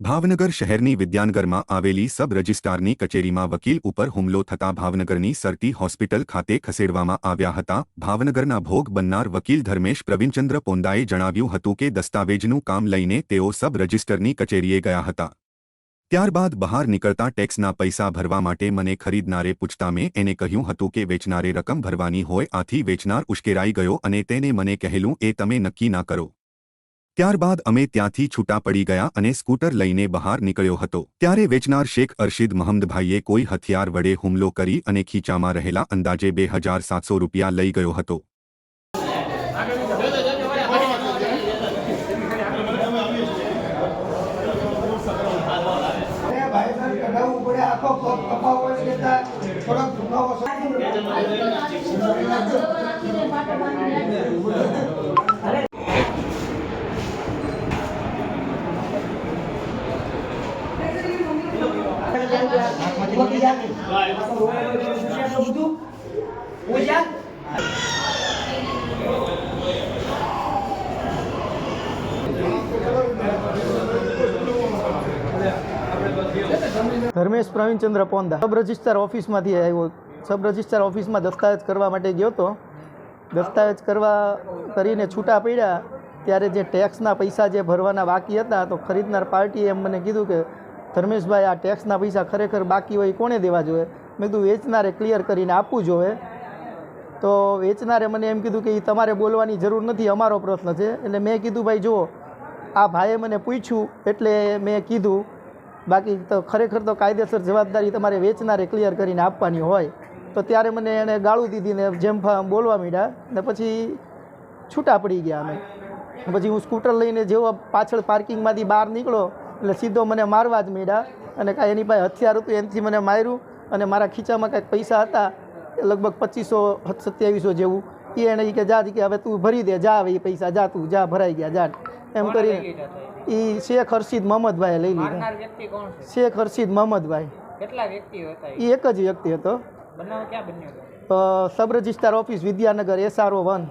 ભાવનગર શહેરની વિદ્યાનગરમાં આવેલી સબ રજિસ્ટ્રારની કચેરીમાં વકીલ ઉપર હુમલો થતા ભાવનગરની સરટી હોસ્પિટલ ખાતે ખસેડવામાં આવ્યા હતા. ભાવનગરના ભોગ બનનાર વકીલ ધર્મેશ પ્રવીણચંદ્ર પોંદાએ જણાવ્યું હતું કે દસ્તાવેજનું કામ લઈને તેઓ સબ રજિસ્ટરની કચેરીએ ગયા હતા. ત્યારબાદ બહાર નીકળતા ટેક્સના પૈસા ભરવા માટે મને ખરીદનારે પૂછતા મેં એને કહ્યું હતું કે વેચનારે રકમ ભરવાની હોય આથી વેચનાર ઉશ્કેરાઈ ગયો અને તેને મને કહેલું, એ તમે નક્કી ના કરો. ત્યારબાદ અમે ત્યાંથી છૂટા પડી ગયા અને સ્કૂટર લઈને બહાર નીકળ્યો હતો. ત્યારે વેચનાર શેખ અરશીદ મહમદભાઈએ કોઈ હથિયાર વડે હુમલો કરી અને ખીચામાં રહેલા અંદાજે બે હજાર સાતસો રૂપિયા લઈ ગયો હતો. અરે ધર્મેશ પ્રવીણચંદ્ર પોંદા. સબ રજિસ્ટ્રાર ઓફિસમાંથી આવ્યો. સબ રજિસ્ટ્રાર ઓફિસમાં દસ્તાવેજ કરવા માટે ગયો હતો દસ્તાવેજ કરવા કરીને છૂટા પડ્યા. ત્યારે જે ટેક્સના પૈસા જે ભરવાના બાકી હતા, તો ખરીદનાર પાર્ટીએ એમ મને કીધું કે ધર્મેશભાઈ, આ ટેક્સના પૈસા ખરેખર બાકી હોય કોણે દેવા જોઈએ? મેં કીધું, વેચનારે ક્લિયર કરીને આપવું જોઈએ. તો વેચનારે મને એમ કીધું કે એ તમારે બોલવાની જરૂર નથી, અમારો પ્રશ્ન છે. એટલે મેં કીધું, ભાઈ, જુઓ, આ ભાઈએ મને પૂછ્યું, એટલે મેં કીધું, બાકી તો ખરેખર તો કાયદેસર જવાબદારી તમારે વેચનારે ક્લિયર કરીને આપવાની હોય. તો ત્યારે મને એણે ગાળું દીધી ને જેમ બોલવા માંડ્યા, ને પછી છૂટા પડી ગયા અમે. પછી હું સ્કૂટર લઈને જેવો પાછળ પાર્કિંગમાંથી બહાર નીકળો એટલે સીધો મને મારવા જ માંડ્યા અને કાંઈ એની પાસે હથિયાર હતું એનાથી મને માર્યું અને મારા ખીચામાં કાંઈક પૈસા હતા એ લગભગ પચીસો સત્યાવીસો જેવું. એ એણે ઈ કે જા કે હવે તું ભરી દે જા હવે એ પૈસા જા તું જા ભરાઈ ગયા જા. એમ કરીને એ શેખ હર્ષિદ મોહમ્મદભાઈએ લઈ લીધા. શેખ હર્ષિદ મોહમ્મદભાઈ. કેટલા વ્યક્તિઓ હતા એ? એક જ વ્યક્તિ હતો. Sub registrar office Vidyanagar SRO one.